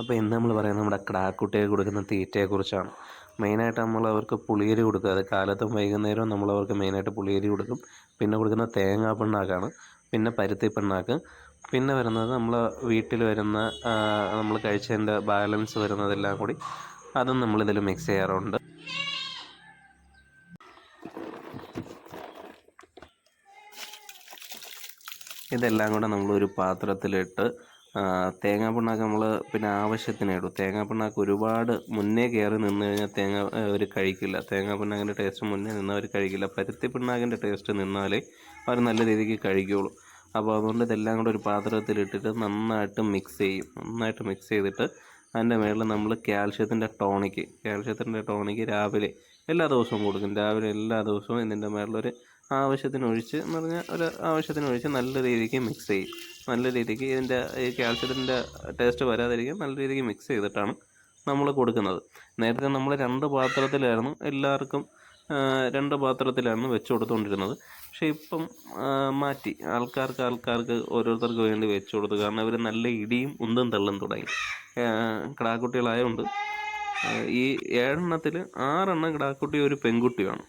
അപ്പോൾ ഇന്ന് നമ്മൾ പറയുന്നത് നമ്മുടെ കിടാക്കുട്ടിയെ കൊടുക്കുന്ന തീറ്റയെക്കുറിച്ചാണ്. മെയിനായിട്ട് നമ്മൾ അവർക്ക് പുളിയരി കൊടുക്കുക. അത് കാലത്തും വൈകുന്നേരവും നമ്മൾ അവർക്ക് മെയിനായിട്ട് പുളിയരി കൊടുക്കും. പിന്നെ കൊടുക്കുന്ന തേങ്ങാ പിണ്ണാക്കാണ്. പിന്നെ പരുത്തി പിണ്ണാക്ക്. പിന്നെ വരുന്നത് നമ്മൾ വീട്ടിൽ വരുന്ന നമ്മൾ കഴിച്ചതിന്റെ ബാലൻസ് വരുന്നതെല്ലാം കൂടി അതും നമ്മളിതിൽ മിക്സ് ചെയ്യാറുണ്ട്. ഇതെല്ലാം കൂടെ നമ്മളൊരു പാത്രത്തിലിട്ട് തേങ്ങാ പിണ്ണാക്ക് നമ്മൾ പിന്നെ ആവശ്യത്തിന് ഇടും. തേങ്ങാ പിണ്ണാക്ക് ഒരുപാട് മുന്നേ കയറി നിന്ന് കഴിഞ്ഞാൽ തേങ്ങ അവർ കഴിക്കില്ല. തേങ്ങാ പിണ്ണാക്കിന്റെ ടേസ്റ്റ് മുന്നേ നിന്നവർ കഴിക്കില്ല. പരുത്തി പിണ്ണാക്കിന്റെ ടേസ്റ്റ് നിന്നാലേ അവർ നല്ല രീതിക്ക് കഴിക്കുകയുള്ളൂ അപ്പോൾ അതുകൊണ്ട് ഇതെല്ലാം കൂടെ ഒരു പാത്രത്തിലിട്ടിട്ട് നന്നായിട്ട് മിക്സ് ചെയ്യും. നന്നായിട്ട് മിക്സ് ചെയ്തിട്ട് അതിന്റെ മുകളിൽ നമ്മൾ കാൽഷ്യത്തിന്റെ ടോണിക്ക് കാൽഷ്യത്തിന്റെ ടോണിക്ക് രാവിലെ എല്ലാ ദിവസവും കൊടുക്കും. രാവിലെ എല്ലാ ദിവസവും ഇതിന്റെ ഒരു ഒഴിച്ച് എന്ന് പറഞ്ഞാൽ ഒരു ആവശ്യത്തിനൊഴിച്ച് നല്ല രീതിക്ക് മിക്സ് ചെയ്യും. നല്ല രീതിക്ക് ഇതിന്റെ ഈ കാൽസ്യത്തിന്റെ ടേസ്റ്റ് വരാതിരിക്കാൻ നല്ല രീതിക്ക് മിക്സ് ചെയ്തിട്ടാണ് നമ്മൾ കൊടുക്കുന്നത്. നേരത്തെ നമ്മൾ രണ്ട് പാത്രത്തിലായിരുന്നു എല്ലാവർക്കും രണ്ട് പാത്രത്തിലായിരുന്നു വെച്ച് കൊടുത്തുകൊണ്ടിരുന്നത്. പക്ഷേ ഇപ്പം മാറ്റി. ആൾക്കാർക്ക് ആൾക്കാർക്ക് ഓരോരുത്തർക്ക് വേണ്ടി വെച്ച് കൊടുത്തു. കാരണം ഇവർ നല്ല ഇടിയും ഉന്തും തള്ളും തുടങ്ങി. കിടാക്കുട്ടികളായതുകൊണ്ട് ഈ ഏഴെണ്ണത്തിൽ ആറെണ്ണം കിടാക്കുട്ടി ഒരു പെൺകുട്ടിയാണ്.